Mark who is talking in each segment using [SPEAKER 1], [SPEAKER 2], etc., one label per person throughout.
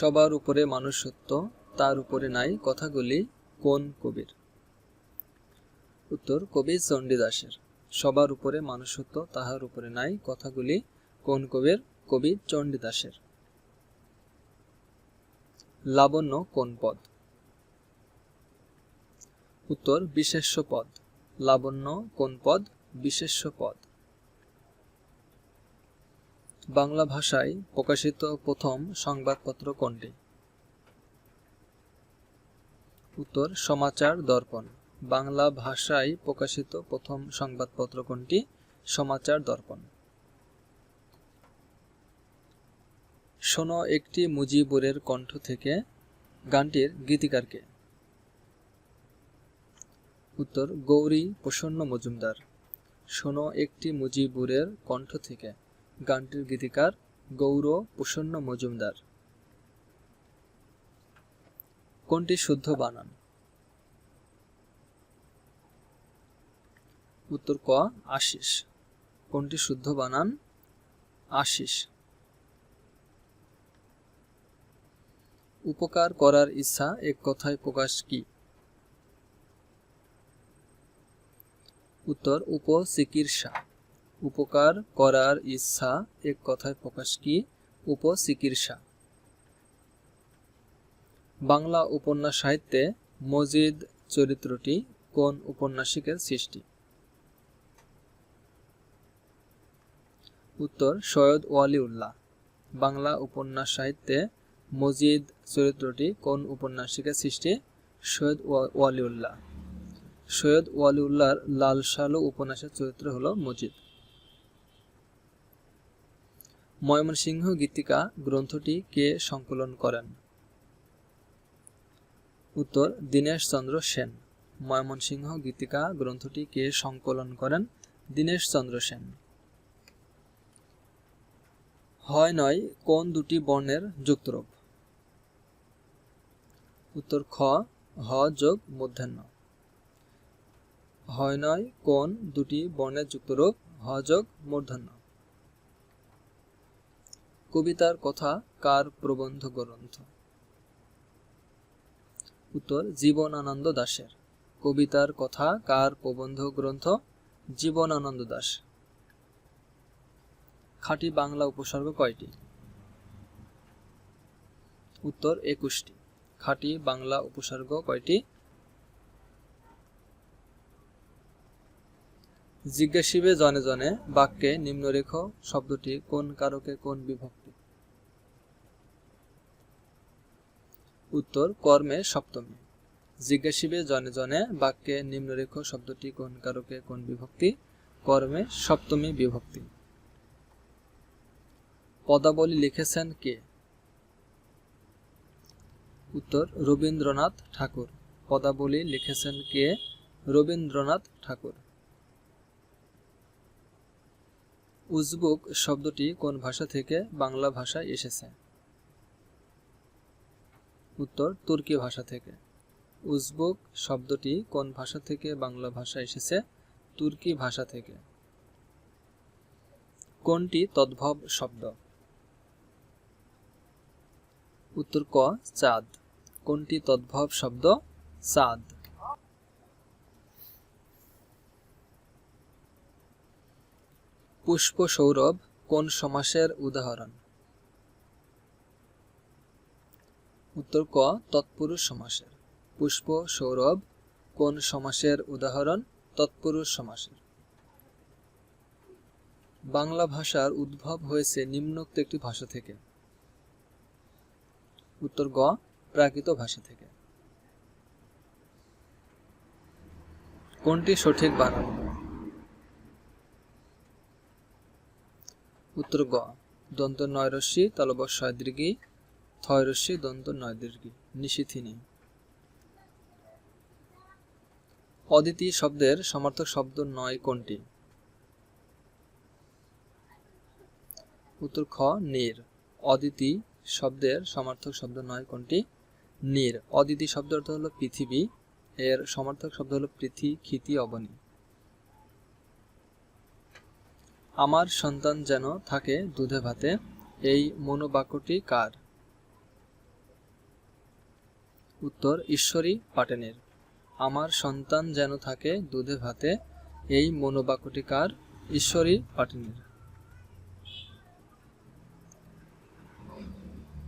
[SPEAKER 1] সবার উপরে মানুষত্ব, তার উপরে নাই কথাগুলি কোন কবির? উত্তর কবি চণ্ডীদাসের। সবার উপরে মানুষত্ব, তাহার উপরে নাই কথাগুলি কোন কবির? কবি চণ্ডীদাসের। লাবণ্য কোন পদ? উত্তর, বিশেষ্য পদ। লাবণ্য কোন পদ? বিশেষ্য পদ। বাংলা ভাষায় প্রকাশিত প্রথম সংবাদপত্র কোনটি? উত্তর, সমাচার দর্পণ। বাংলা ভাষায় প্রকাশিত প্রথম সংবাদপত্র কোনটি? সমাচার দর্পণ। শোনো একটি মুজিবুরের কণ্ঠ থেকে গানটির গীতিকারকে। উত্তর, গৌরী প্রসন্ন মজুমদার। শোনো একটি মুজিবুরের কণ্ঠ থেকে। গানটির গীতিকার গৌর প্রসন্ন মজুমদার। কোনটি শুদ্ধ বানান? উত্তর ক, আশিস। কোনটি শুদ্ধ বানান? আশিস। উপকার করার ইচ্ছা এক কথায় প্রকাশ কি? উত্তর, উপচিকিৎসা। উপকার করার ইচ্ছা এক কথায় প্রকাশ কি? উপচিকিৎসা। বাংলা উপন্যাস সাহিত্যে মজিদ চরিত্রটি কোন উপন্যাসিকের সৃষ্টি? উত্তর, সৈয়দ ওয়ালিউল্লাহ। বাংলা উপন্যাস সাহিত্যে মজিদ চরিত্রটি কোন উপন্যাসিকের সৃষ্টি? সৈয়দ ওয়ালিউল্লাহ। সৈয়দ ওয়ালিউল্লাহর লাল সালু উপন্যাসের চরিত্র হল মজিদ। ময়মনসিংহ গীতিকা গ্রন্থটি কে সংকলন করেন? উত্তর, দীনেশ চন্দ্র সেন। ময়মনসিংহ গীতিকা গ্রন্থটি কে সংকলন করেন? দীনেশ চন্দ্র সেন। হয় নয়, কোন দুটি বর্ণের যুক্তরূপ? উত্তর, খ, হ যোগ মধ্যাহ্ন। হয় নয়, কোন দুটি বর্ণের যুক্তরূপ? হ যোগ মূর্ধন্য কবিতার কথা কার প্রবন্ধ গ্রন্থ? উত্তর, জীবনানন্দ দাশের। কবিতার কথা কার প্রবন্ধ গ্রন্থ? জীবনানন্দ দাস খাঁটি বাংলা উপসর্গ কয়টি? উত্তর, একুশটি। খাঁটি বাংলা উপসর্গ কয়টি? জিজ্ঞাসিবে জনে জনে বাক্যে নিম্নরেখ শব্দটি কোন কারকে কোন বিভক্তি উত্তর, কর্মে সপ্তমী। জিজ্ঞাসিবে জনে জনে বাক্যে নিম্নরেখ শব্দটি কোন কারকে কোন বিভক্তি, কর্মে সপ্তমী বিভক্তি। পদাবলী লিখেছেন কে? উত্তর, রবীন্দ্রনাথ ঠাকুর। পদাবলী লিখেছেন কে? রবীন্দ্রনাথ ঠাকুর। উজবুক শব্দটি কোন ভাষা থেকে বাংলা ভাষায় এসেছে? উত্তর তুর্কি ভাষা থেকে। উজবুক শব্দটি কোন ভাষা থেকে বাংলা ভাষা এসেছে? তুর্কি ভাষা থেকে। কোনটি তদ্ভব শব্দ? উত্তর ক, চাঁদ। কোনটি তদ্ভব শব্দ? চাঁদ। পুষ্প সৌরভ কোন সমাসের উদাহরণ? উত্তর ক, তৎপুরুষ সমাসের। পুষ্প সৌরভ, কোন সমাসের উদাহরণ? তৎপুরুষ সমাসের। বাংলা ভাষার উদ্ভব হয়েছে নিম্নোক্ত একটি ভাষা থেকে। উত্তর গ, প্রাকৃত ভাষা থেকে। কোনটি সঠিক বানান? উত্তর গ, দন্ত নয় রশ্মি তলবশ ছয় দীর্ঘি থয় দন্ত নয় দীর্ঘি নিশিথিনী অদিতি শব্দের সমার্থক শব্দ নয় কোনটি? উত্তর খ, নীর। অদিতি শব্দের সমার্থক শব্দ নয় কোনটি? নীর। অদিতি শব্দ অর্থ হলো পৃথিবী, এর সমার্থক শব্দ হলো পৃথি, ক্ষিতি, অবনী। আমার সন্তান যেন থাকে দুধে ভাতে, এই মনোবাক্যটি কার? উত্তর ঈশ্বরী পাটেনের। আমার সন্তান যেন থাকে দুধে ভাতে, এই মনোবাক্যটিকার ঈশ্বরী পাটেনের।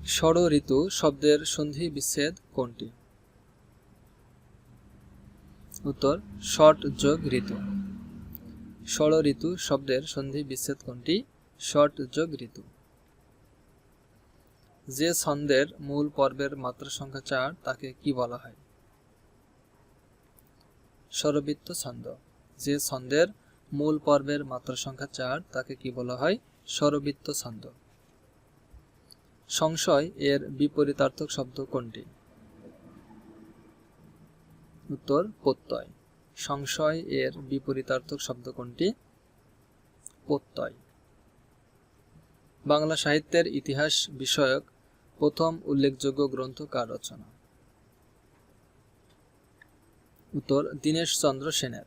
[SPEAKER 1] ষড় ঋতু শব্দের সন্ধি বিচ্ছেদ কোনটি? উত্তর, ষট যোগ ঋতু। ষড় ঋতু শব্দের সন্ধি বিচ্ছেদ কোনটি? ষট যোগ ঋতু। যে ছন্দের মূল পর্বের মাত্রা সংখ্যা চার, তাকে কি বলা হয়? স্বরবৃত্ত ছন্দ। যে ছন্দের মূল পর্বের মাত্রা সংখ্যা চার, তাকে কি বলা হয়? স্বরবৃত্ত ছন্দ। সংশয় এর বিপরীতার্থক শব্দ কোনটি? উত্তর, প্রত্যয়। সংশয় এর বিপরীতার্থক শব্দ কোনটি? প্রত্যয়। বাংলা সাহিত্যের ইতিহাস বিষয়ক প্রথম উল্লেখযোগ্য গ্রন্থ কার রচনা? উত্তর, দীনেশ চন্দ্র সেনের।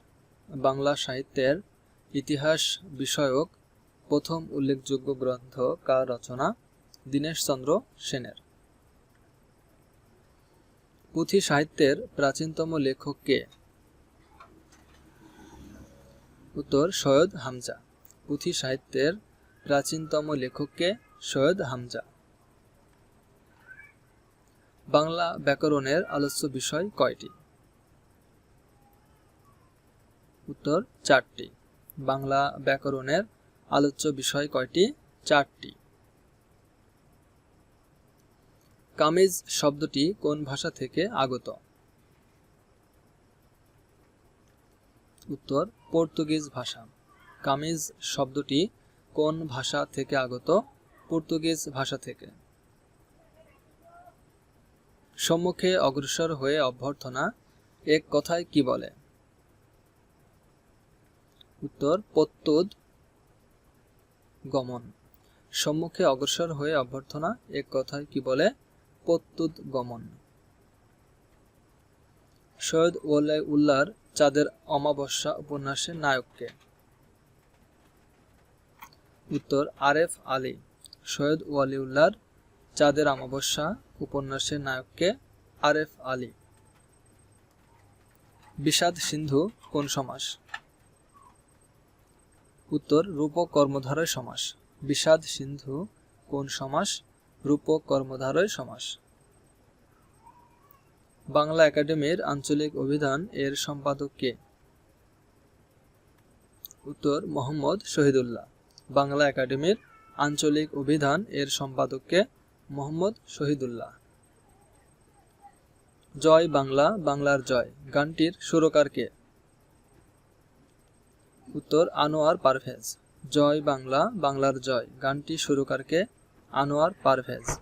[SPEAKER 1] বাংলা সাহিত্যের ইতিহাস বিষয়ক প্রথম উল্লেখযোগ্য গ্রন্থ কার রচনা? দীনেশ চন্দ্র সেনের। পুঁথি সাহিত্যের প্রাচীনতম লেখক কে? উত্তর, সৈয়দ হামজা। পুঁথি সাহিত্যের প্রাচীনতম লেখককে সৈয়দ হামজা। বাংলা ব্যাকরণের আলোচ্য বিষয় কয়টি? উত্তর, চারটি। বাংলা ব্যাকরণের আলোচ্য বিষয় কয়টি? চারটি। কামিজ শব্দটি কোন ভাষা থেকে আগত? উত্তর, পর্তুগিজ ভাষা। কামিজ শব্দটি কোন ভাষা থেকে আগত? পর্তুগিজ ভাষা থেকে। সম্মুখে অগ্রসর হয়ে অভ্যর্থনা এক কথায় কি বলে? উত্তর প্রত্যুদ গমন। সম্মুখে অগ্রসর হয়ে অভ্যর্থনা এক কথায় কি বলে? প্রত্যুদ গমন। সৈয়দ ওয়ালাই উল্লাহর চাঁদের অমাবস্যা উপন্যাসের নায়ককে। উত্তর, আরেফ আলী। সৈয়দ ওয়ালিউল্লাহর চাঁদের অমাবস্যা উপন্যাসের নায়ককে আরেফ আলী। বিষাদ সিন্ধু কোন সমাস? উত্তর রূপক কর্মধারয় সমাস। বিষাদ সিন্ধু কোন সমাস? রূপক কর্মধারয় সমাস। বাংলা একাডেমির আঞ্চলিক অভিধান এর সম্পাদক কে? উত্তর, মোহাম্মদ শহীদুল্লাহ। বাংলা একাডেমির আঞ্চলিক অভিধান এর সম্পাদককে মোহাম্মদ শহীদুল্লাহ। জয় বাংলা, বাংলার জয়, গানটির সুরকার কে? উত্তর, আনোয়ার পারভেজ। জয় বাংলা, বাংলার জয় গানটি সুরকারকে আনোয়ার পারভেজ।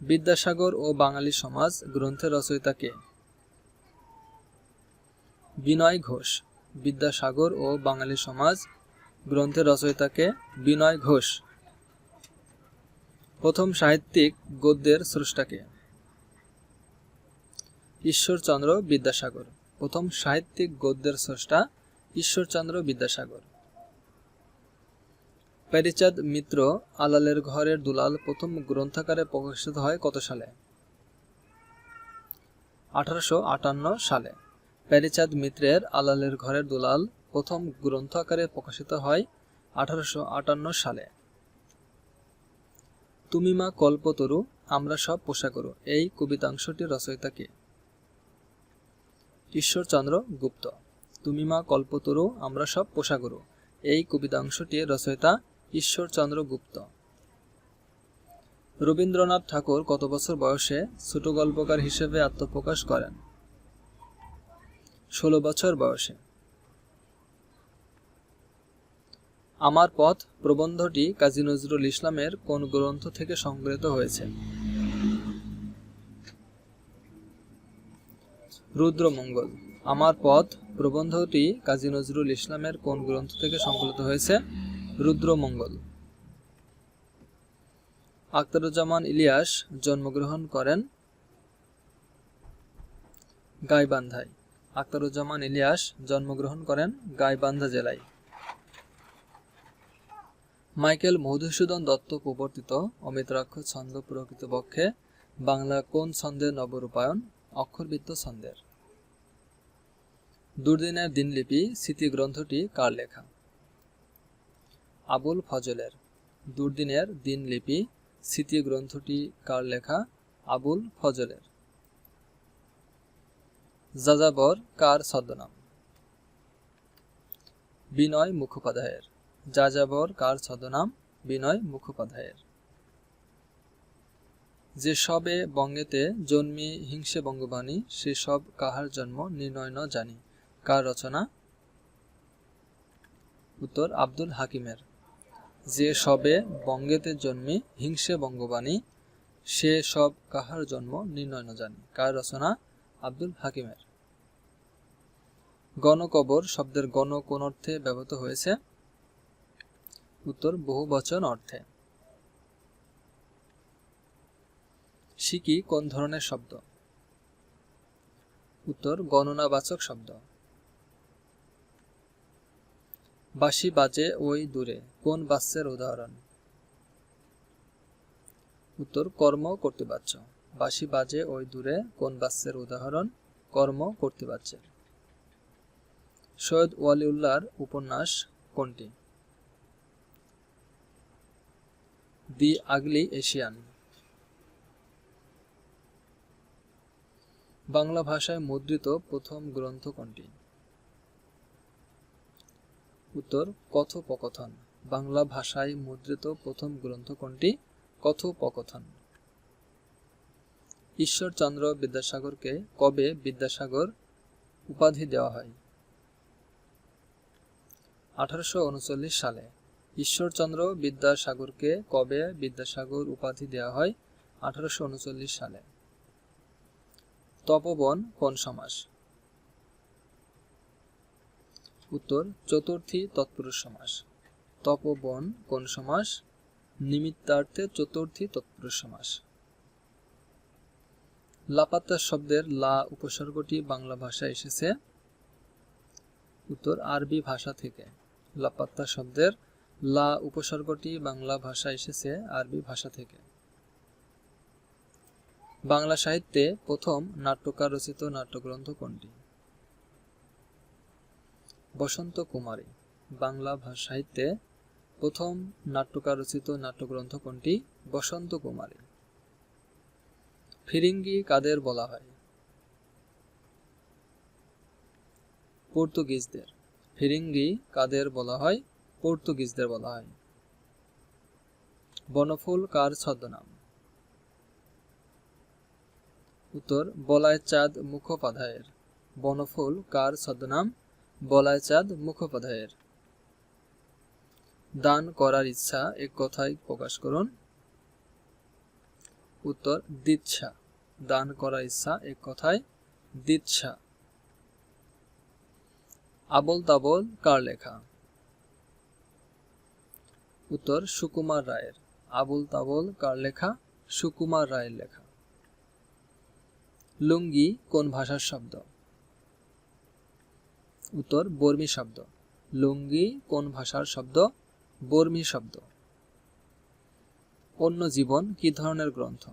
[SPEAKER 1] বিদ্যাসাগর ও বাঙালি সমাজ গ্রন্থের রচয়িতা কে? বিনয় ঘোষ। বিদ্যাসাগর ও বাঙালি সমাজ গ্রন্থের রচয়িতাকে বিনয় ঘোষ। প্রথম সাহিত্যিক গদ্যের স্রষ্টাকে। ঈশ্বরচন্দ্র বিদ্যাসাগর। প্রথম সাহিত্যিক গদ্যের স্রষ্টা ঈশ্বরচন্দ্র বিদ্যাসাগর। প্যারিচাঁদ মিত্র আলালের ঘরের দুলাল প্রথম গ্রন্থাকারে প্রকাশিত হয় কত সালে? আঠারোশো আটান্ন সালে। প্যারিচাঁদ মিত্রের আলালের ঘরের দুলাল প্রথম গ্রন্থ আকারে প্রকাশিত হয় আঠারোশো আটান্ন সালে। তুমি মা কল্পতরু, আমরা সব পোষাকরু। এই কবিতাংশটি রচয়িতা কে? ঈশ্বরচন্দ্র গুপ্ত। তুমি মা কল্পতরু, আমরা সব পোষাকরু। এই কবিতাংশটির রচয়িতা ঈশ্বরচন্দ্র গুপ্ত। রবীন্দ্রনাথ ঠাকুর কত বছর বয়সে ছোট গল্পকার হিসেবে আত্মপ্রকাশ করেন? ষোলো বছর বয়সে। আমার পথ প্রবন্ধটি কাজী নজরুল ইসলামের কোন গ্রন্থ থেকে সংগৃহীত হয়েছে? রুদ্রমঙ্গল। আমার পথ প্রবন্ধটি কাজী নজরুল ইসলামের কোন গ্রন্থ থেকে সংকলিত হয়েছে? রুদ্রমঙ্গল। আখতারুজ্জামান ইলিয়াস জন্মগ্রহণ করেন গাইবান্ধায়। আখতারুজ্জামান ইলিয়াস জন্মগ্রহণ করেন গাইবান্ধা জেলায়। মাইকেল মধুসূদন দত্ত প্রবর্তিত অমিত্রাক্ষ ছন্দ প্রকৃতপক্ষে বাংলা কোন ছন্দের নবরূপায়ণ? অক্ষরবৃত্ত ছন্দের। দুর্দিনের দিনলিপি স্মৃতিগ্রন্থটি কার লেখা? আবুল ফজলের। দুর্দিনের দিনলিপি স্মৃতিগ্রন্থটি কার লেখা? আবুল ফজলের। যাযাবর কার ছদ্মনাম? বিনয় মুখোপাধ্যায়ের। যাযাবর কার ছদ্মনাম? বিনয় মুখোপাধ্যায়ের। যে সবে বঙ্গেতে জন্মি হিংসে বঙ্গবাণী, সে সব কাহার জন্ম নির্ণয় ন জানি। কার রচনা? উত্তর আব্দুল হাকিমের। যে সবে বঙ্গেতে জন্মি হিংসে বঙ্গবাণী, সে সব কাহার জন্ম নির্ণয় ন জানি। কার রচনা? আব্দুল হাকিমের। গণকবর শব্দের গণ কোন অর্থে ব্যবহৃত হয়েছে। উত্তর বহু বচন অর্থে। শিকি কোন ধরনের শব্দ? উত্তর গণনাবাচক শব্দ। বাঁশি বাজে ওই দূরে, কোন বাচ্যের উদাহরণ? উত্তর কর্ম কর্তৃবাচ্য। বাঁশি বাজে ওই দূরে, কোন বাচ্যের উদাহরণ? কর্ম করতে পারছে সৈয়দ ওয়ালিউল্লাহর উপন্যাস কোনটি? দি আগলি এশিয়ান। বাংলা ভাষায় মুদ্রিত প্রথম গ্রন্থ কোনটি? উত্তর, কথোপকথন। বাংলা ভাষায় মুদ্রিত প্রথম গ্রন্থ কোনটি? কথোপকথন। ঈশ্বরচন্দ্র বিদ্যাসাগরকে কবে বিদ্যাসাগর উপাধি দেওয়া হয়? আঠারোশো উনচল্লিশ সালে। ঈশ্বরচন্দ্র বিদ্যাসাগরকে কবে বিদ্যাসাগর উপাধি দেওয়া হয়? আঠারোশো উনচল্লিশ সালে। তপবন কোন সমাস? উত্তর, চতুর্থী তৎপুরুষ সমাস। তপবন কোন সমাস? নিমিত্তার্থে চতুর্থী তৎপুরুষ সমাস। লাপাত্তা শব্দের লা উপসর্গটি বাংলা ভাষায় এসেছে। উত্তর, আরবি ভাষা থেকে। লাপাত্তা শব্দের লা উপসর্গটি বাংলা ভাষা এসেছে আরবি ভাষা থেকে। বাংলা সাহিত্যে প্রথম নাট্যকার রচিত নাট্যগ্রন্থ কোনটি? বসন্ত কুমারী, বাংলা ভাষা সাহিত্যে প্রথম নাট্যকার রচিত নাট্যগ্রন্থ কোনটি? বসন্ত কুমারী। ফিরিঙ্গি কাদের বলা হয়? পর্তুগিজদের। ফিরিঙ্গি কাদের বলা হয়? পর্তুগিজদের বলা হয়। বনফুল কার ছদ্মনাম? উত্তর বলায় চাঁদ মুখোপাধ্যায়ের। বনফুল কার ছদ্মনাম? বলায় চাঁদ মুখোপাধ্যায়ের। দান করার ইচ্ছা এক কথায় প্রকাশ করুন। উত্তর দিচ্ছা দান করার ইচ্ছা এক কথায় দিচ্ছা আবল তাবল কার লেখা? উত্তর, সুকুমার রায়ের। আবুল তাবল, কার লেখা? সুকুমার রায়ের লেখা। লুঙ্গি কোন ভাষার শব্দ? উত্তর, বর্মী শব্দ। লুঙ্গি কোন ভাষার শব্দ? বর্মী শব্দ। অন্য জীবন কি ধরনের গ্রন্থ?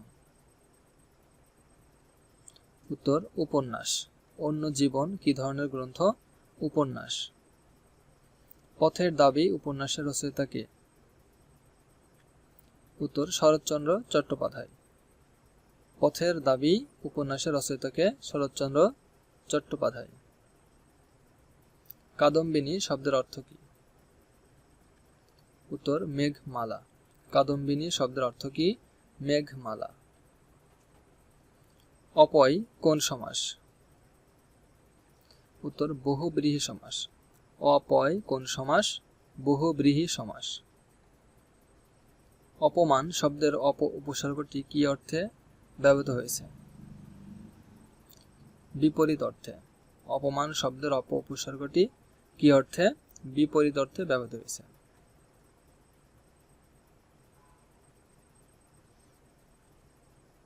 [SPEAKER 1] উত্তর, উপন্যাস। অন্য জীবন কি ধরনের গ্রন্থ? উপন্যাস। পথের দাবি উপন্যাসের রচয়িতা কে? উত্তর শরৎচন্দ্র চট্টোপাধ্যায়। পথের দাবি উপন্যাসের রচয়িতাকে শরৎচন্দ্র চট্টোপাধ্যায়। কাদম্বিনী শব্দের অর্থ কি? উত্তর, মেঘমালা। কাদম্বিনী শব্দের অর্থ কি? মেঘমালা। অপয়, কোন সমাস? উত্তর, বহুব্রীহি সমাস। অপয়, কোন সমাস? বহুব্রীহি সমাস। অপমান শব্দের অপ উপসর্গটি কি অর্থে ব্যবহৃত হয়েছে? বিপরীত অর্থে, অপমান শব্দের অপ উপসর্গটি কি অর্থে, বিপরীত অর্থে ব্যবহৃত হয়েছে?